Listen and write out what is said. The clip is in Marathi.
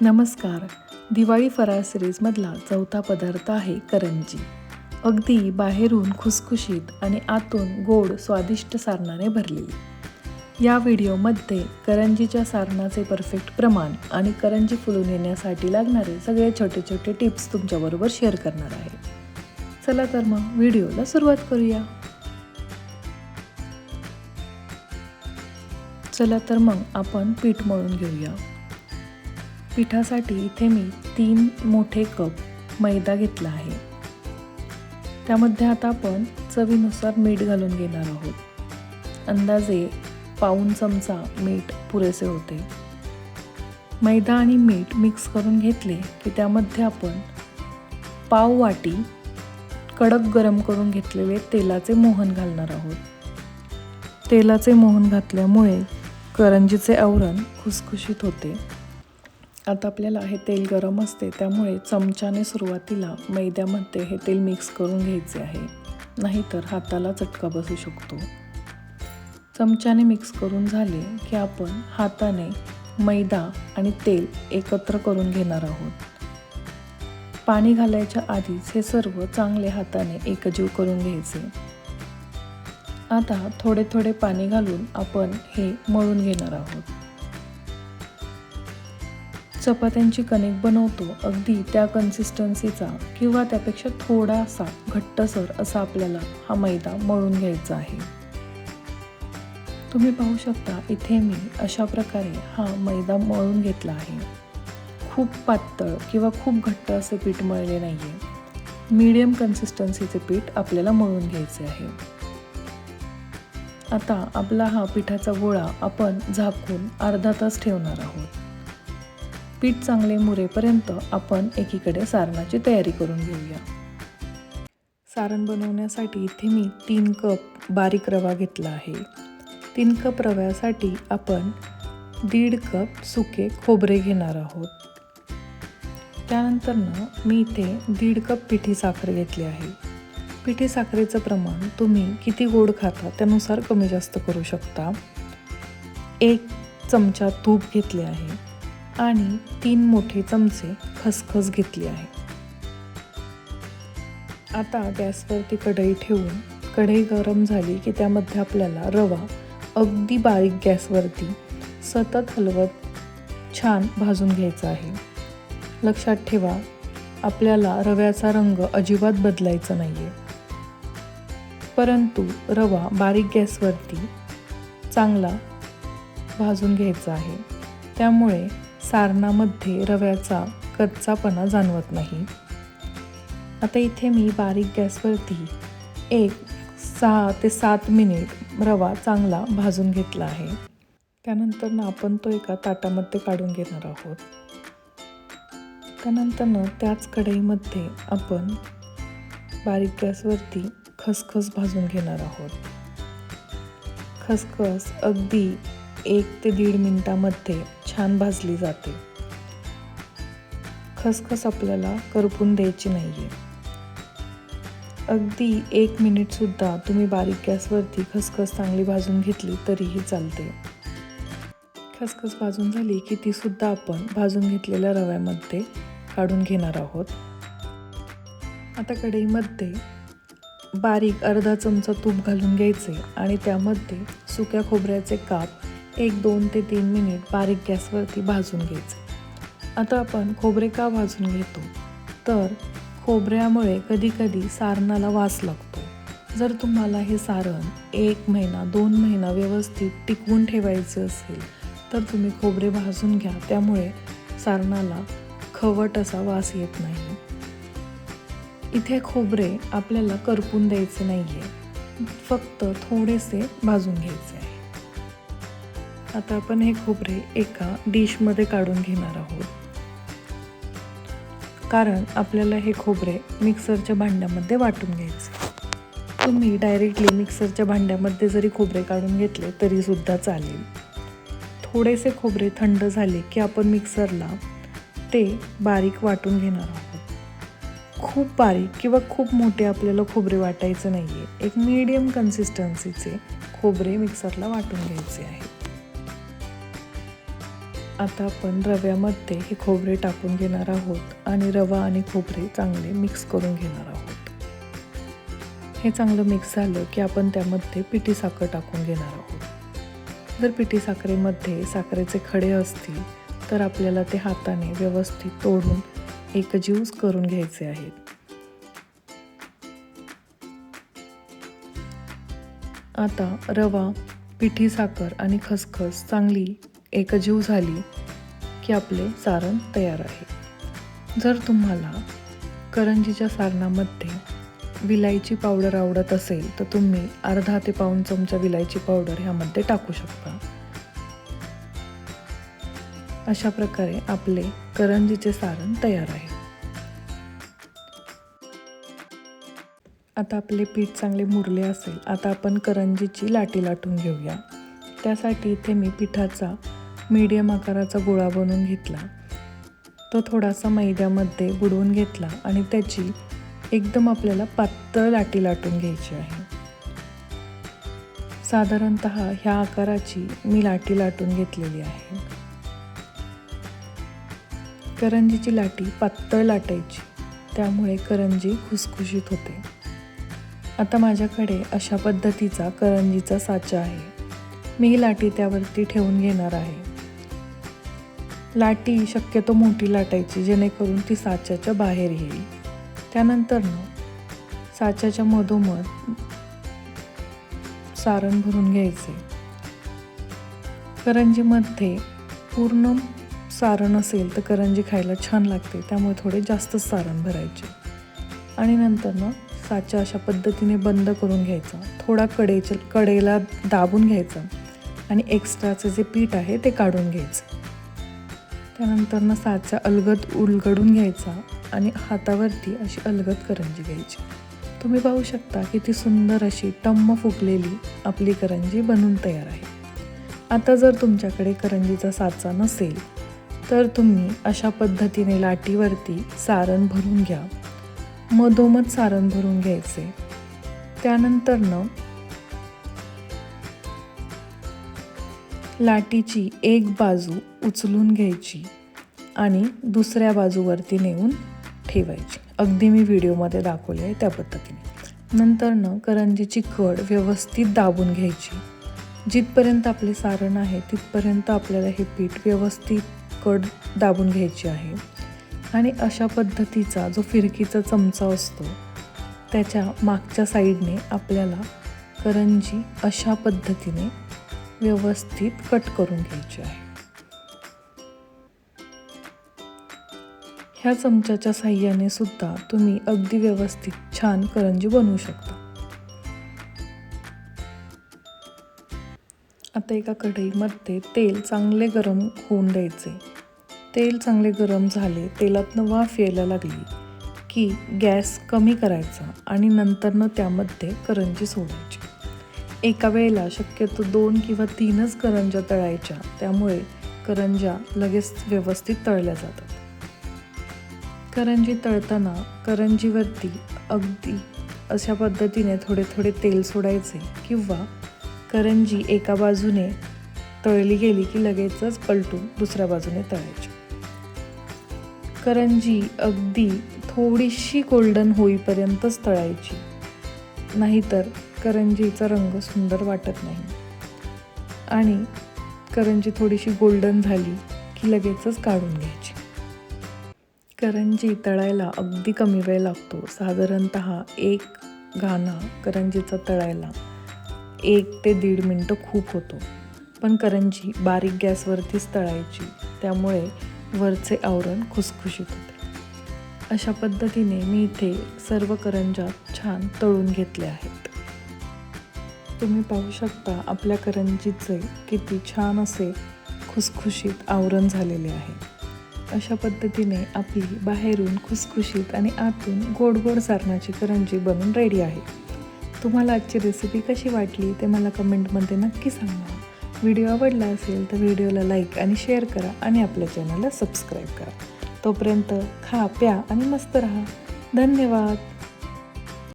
नमस्कार. दिवाळी फराळ सिरीजमधला चौथा पदार्थ आहे करंजी. अगदी बाहेरून खुसखुशीत आणि आतून गोड स्वादिष्ट सारणाने भरलेली. या व्हिडिओमध्ये करंजीच्या सारणाचे परफेक्ट प्रमाण आणि करंजी फुलून येण्यासाठी लागणारे सगळे छोटे छोटे टिप्स तुमच्याबरोबर शेअर करणार आहे. चला तर मग व्हिडिओला सुरुवात करूया. चला तर मग आपण पीठ मळून घेऊया. पिठासाठी इथे मी तीन मोठे कप मैदा घेतला आहे. त्यामध्ये आता आपण चवीनुसार मीठ घालून घेणार आहोत. अंदाजे पाऊन चमचा मीठ पुरेसे होते. मैदा आणि मीठ मिक्स करून घेतले की त्यामध्ये आपण पाव वाटी कडक गरम करून घेतलेले तेलाचे मोहन घालणार आहोत. तेलाचे मोहन घातल्यामुळे करंजीचे आवरण खुसखुशीत होते. आता आपल्याला हे तेल गरम असते त्यामुळे चमच्याने सुरुवातीला मैद्यामध्ये हे तेल मिक्स करून घ्यायचे आहे. नाहीतर हाताला चटका बसू शकतो. चमच्याने मिक्स करून झाले की आपण हाताने मैदा आणि तेल एकत्र करून घेणार आहोत. पाणी घालायच्या आधीच हे सर्व चांगले हाताने एकजीव करून घ्यायचे. आता थोडे थोडे पाणी घालून आपण हे मळून घेणार आहोत. चपात्यांची कणिक बनवतो अगदी त्या कन्सिस्टन्सीचा किंवा त्यापेक्षा थोडासा घट्टसर असा आपल्याला हा मैदा मळून घ्यायचा आहे. तुम्ही पाहू शकता इथे मी अशा प्रकारे हा मैदा मळून घेतला आहे. खूप पातळ किंवा खूप घट्ट असे पीठ मळले नाही आहे मीडियम कन्सिस्टन्सीचे पीठ आपल्याला मळून घ्यायचे आहे. आता आपला हा पिठाचा गोळा आपण झाकून अर्धा तास ठेवणार आहोत. पीठ चांगले मुरेपर्यंत आपण एकीकडे सारणाची तयारी करून घेऊया. सारण बनवण्यासाठी इथे मी तीन कप बारीक रवा घेतला आहे. तीन कप रव्यासाठी आपण दीड कप सुके खोबरे घेणार आहोत. त्यानंतरनं मी इथे दीड कप पिठी साखर घेतली आहे. पिठी साखरेचं प्रमाण तुम्ही किती गोड खाता त्यानुसार कमी जास्त करू शकता. एक चमचा तूप घेतले आहे. आणि तीन मोठे चमचे खसखस घेतली आहे. आता गॅसवरती कढई ठेवून कढई गरम झाली की त्यामध्ये आपल्याला रवा अगदी बारीक गॅसवरती सतत हलवत छान भाजून घ्यायचा आहे. लक्षात ठेवा आपल्याला रव्याचा रंग अजिबात बदलायचा नाही आहे परंतु रवा बारीक गॅसवरती चांगला भाजून घ्यायचा आहे. त्यामुळे सारणामध्ये रव्याचा कच्चापणा जाणवत नाही. आता इथे मी बारीक गॅसवरती एक सहा ते सात मिनिट रवा चांगला भाजून घेतला आहे. त्यानंतर ना आपण तो एका ताटामध्ये काढून घेणार आहोत. त्यानंतरनं त्याच कढईमध्ये आपण बारीक गॅसवरती खसखस भाजून घेणार आहोत. खसखस अगदी एक ते दीड मिनटामध्ये छान भाजली जाते. खसखस आपल्याला करपून द्यायची नाही आहे अगदी एक मिनिटसुद्धा तुम्ही बारीक गॅसवरती खसखस चांगली भाजून घेतली तरीही चालते. खसखस भाजून झाली की तीसुद्धा आपण भाजून घेतलेल्या रव्यामध्ये काढून घेणार आहोत. आता कढईमध्ये बारीक अर्धा चमचा तूप घालून घ्यायचे आणि त्यामध्ये सुक्या खोबऱ्याचे काप एक दोन ते तीन मिनिट बारीक गॅसवरती भाजून घ्यायचं. आता आपण खोबरे का भाजून घेतो? तर खोबऱ्यामुळे कधीकधी सारणाला वास लागतो. जर तुम्हाला हे सारण एक महिना दोन महिना व्यवस्थित टिकवून ठेवायचं असेल तर तुम्ही खोबरे भाजून घ्या. त्यामुळे सारणाला खवट असा वास येत नाही. इथे खोबरे आपल्याला करपून द्यायचे नाही आहे फक्त थोडेसे भाजून घ्यायचे आहे. आता आपण हे खोबरे एका डिशमध्ये काढून घेणार आहोत. कारण आपल्याला हे खोबरे मिक्सरच्या भांड्यामध्ये वाटून घ्यायचे. तुम्ही डायरेक्टली मिक्सरच्या भांड्यामध्ये जरी खोबरे काढून घेतले तरीसुद्धा चालेल. थोडेसे खोबरे थंड झाले की आपण मिक्सरला ते बारीक वाटून घेणार आहोत. खूप बारीक किंवा खूप मोठे आपल्याला खोबरे वाटायचं नाही आहे एक मीडियम कन्सिस्टन्सीचे खोबरे मिक्सरला वाटून घ्यायचे आहे आता आपण रव्यामध्ये हे खोबरे टाकून घेणार आहोत आणि रवा आणि खोबरे चांगले मिक्स करून घेणार आहोत. हे चांगलं मिक्स झालं की आपण त्यामध्ये पिठी साखर टाकून घेणार आहोत. जर पिठी साखरेमध्ये साखरेचे खडे असतील तर आपल्याला ते हाताने व्यवस्थित तोडून एकजीवच करून घ्यायचे आहेत आता रवा पिठी साखर आणि खसखस चांगली एकजीव झाली की आपले सारण तयार आहे. जर तुम्हाला करंजीच्या सारणामध्ये विलायची पावडर आवडत असेल तर तुम्ही अर्धा ते पाऊण चमचा विलायची पावडर ह्यामध्ये टाकू शकता. अशा प्रकारे आपले करंजीचे सारण तयार आहे. आता आपले पीठ चांगले मुरले असेल आता आपण करंजीची लाटी लाटून घेऊया. त्यासाठी इथे मी पिठाचा मीडियम आकाराचा गोळा बनवून घेतला. तो थोडासा मैद्यामध्ये बुडवून घेतला आणि त्याची एकदम आपल्याला पातळ लाटी लाटून घ्यायची आहे. साधारणत ह्या आकाराची मी लाटी लाटून घेतलेली आहे. करंजीची लाटी पातळ लाटायची त्यामुळे करंजी खुसखुशीत होते. आता माझ्याकडे अशा पद्धतीचा करंजीचा साचा आहे. मी ही लाटी त्यावरती ठेवून घेणार आहे. लाटी शक्यतो मोठी लाटायची जेणेकरून ती साच्याच्या बाहेर येईल. त्यानंतर साच्याच्या मधोमध सारण भरून घ्यायचे. करंजीमध्ये पूर्ण सारण असेल तर करंजी खायला छान लागते त्यामुळे थोडे जास्त सारण भरायचे. आणि नंतर ना साचा अशा पद्धतीने बंद करून घ्यायचा. थोडा कडेच्या कडेला दाबून घ्यायचा आणि एक्स्ट्राचं जे पीठ आहे ते काढून घ्यायचं. त्यानंतर ना साचा अलगद उलगडून घ्यायचा आणि हातावरती अशी अलगद करंजी घ्यायची. तुम्ही पाहू शकता किती सुंदर अशी टम्म फुगलेली आपली करंजी बनून तयार आहे. आता जर तुमच्याकडे करंजीचा साचा नसेल तर तुम्ही अशा पद्धतीने लाटीवरती सारण भरून घ्या. मधोमध सारण भरून घ्यायचे. त्यानंतर लाटीची एक बाजू उचलून घ्यायची आणि दुसऱ्या बाजूवरती नेऊन ठेवायची. अगदी मी व्हिडिओमध्ये दाखवले आहे त्या पद्धतीने. नंतर न करंजीची कड व्यवस्थित दाबून घ्यायची. जिथपर्यंत आपले सारण आहे तिथपर्यंत आपल्याला हे पीठ व्यवस्थित कड दाबून घ्यायची आहे. आणि अशा पद्धतीचा जो फिरकीचा चमचा असतो त्याच्या मागच्या साईडने आपल्याला करंजी अशा पद्धतीने व्यवस्थित कट करून घ्यायची आहे. ह्या चमच्याच्या साह्याने सुद्धा तुम्ही अगदी व्यवस्थित छान करंजी बनवू शकता. आता एका कढईमध्ये तेल चांगले गरम होऊन द्यायचे. तेल चांगले गरम झाले तेलातनं वाफ यायला लागली की गॅस कमी करायचा आणि नंतरनं त्यामध्ये करंजी सोडायची. एका वेळेला शक्यतो दोन किंवा तीनच करंजा तळायच्या. त्यामुळे करंजा लगेच व्यवस्थित तळल्या जातात. करंजी तळताना करंजीवरती अगदी अशा पद्धतीने थोडे थोडे तेल सोडायचे किंवा करंजी एका बाजूने तळली गेली की लगेचच पलटून दुसऱ्या बाजूने तळायची. करंजी अगदी थोडीशी गोल्डन होईपर्यंतच तळायची. नाहीतर करंजीचा रंग सुंदर वाटत नाही. आणि करंजी थोडीशी गोल्डन झाली की लगेचच काढून घ्यायची. करंजी तळायला अगदी कमी वेळ लागतो. साधारणत एक घाना करंजीचा तळायला एक ते दीड मिनटं खूप होतो. पण करंजी बारीक गॅसवरतीच तळायची. त्यामुळे वरचे आवरण खुसखुशीत होते. अशा पद्धतीने मी इथे सर्व करंजा छान तळून घेतले आहेत. तुम्ही पाहू शकता आपल्या करंजीचे किती छान असे खुसखुशीत आवरण झालेले आहे. अशा पद्धतीने आपली बाहेरून खुसखुशीत आणि आतून गोड गोड सारणाची करंजी बनून रेडी आहे. तुम्हाला आजची रेसिपी कशी वाटली ते मला कमेंटमध्ये नक्की सांगा. व्हिडिओ आवडला असेल तर व्हिडिओला लाईक आणि शेअर करा आणि आपल्या चॅनलला सबस्क्राईब करा. तोपर्यंत खा प्या आणि मस्त राहा. धन्यवाद.